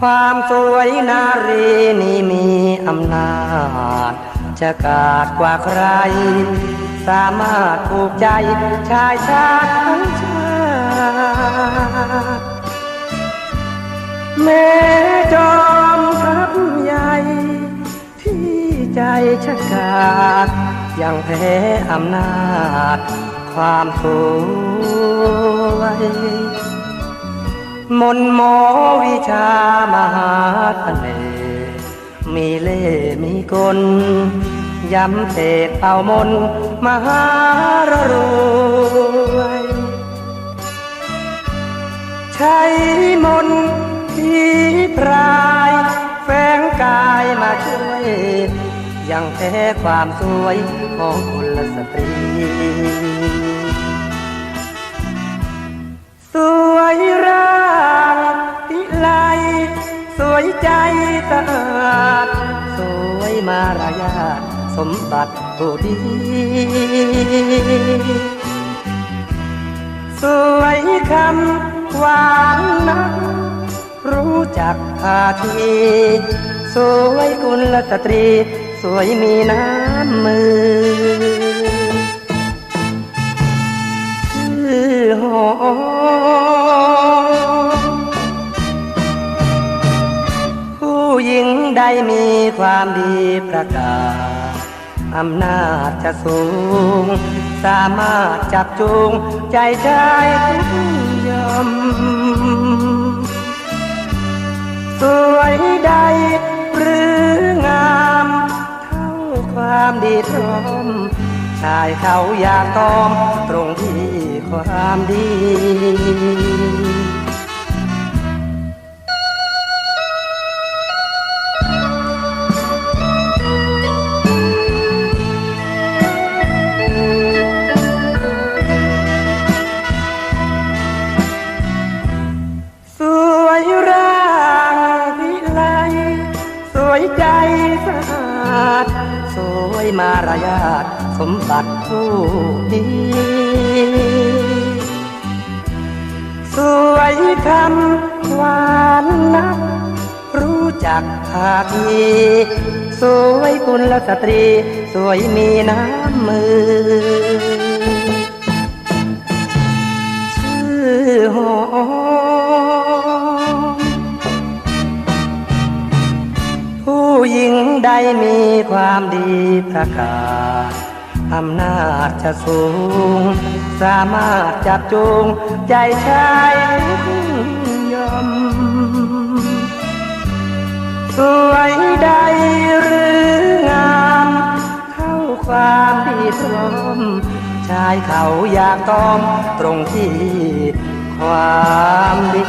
ความสวยนารีนี่มีอำนาจ จะกาดกว่าใคร สามารถถูกใจชายชาติทั้งชาติแม้จอมทัพใหญ่ ที่ใจชะกาดยังแพ้อำนาจ ความสวย มนต์หมอวิชามหาเสน่ห์มีเล่มีกลย้ำเศษเป่ามนมหารรวยใช้มนที่พรายแฝงกายมาช่วย ยังแพ้ความสวยของคุณสตรี ใจสะอาดสวยมารยาทสมบัติผู้ดี สวยคำหวานนักรู้จักท่าทีสวยกุลสตรี สวยมีน้ำมือชื่อหอ ญิงได้มีความดีประกาศอำนาจจะสูง สามารถจับจูงใจชายทุกยอมสวยใดหรืองาม เท่าความดีพร้อมชายเขาอยากตอมตรงที่ความดี วยร่างพิไลสวยใจสะอาด สวยมารยาทสมบัติผู้ดีสวยคำหวานนัก รู้จักท่าทีสวยกุลสตรี สวยมีน้ำมือชื่อหอ หญิงได้มีความดีประกาศอำนาจจะสูง สามารถจับจูงใจชายยมสวยใดหรืองาม เข้าความดีพร้อมชายเขาอยากตอมตรงที่ความดี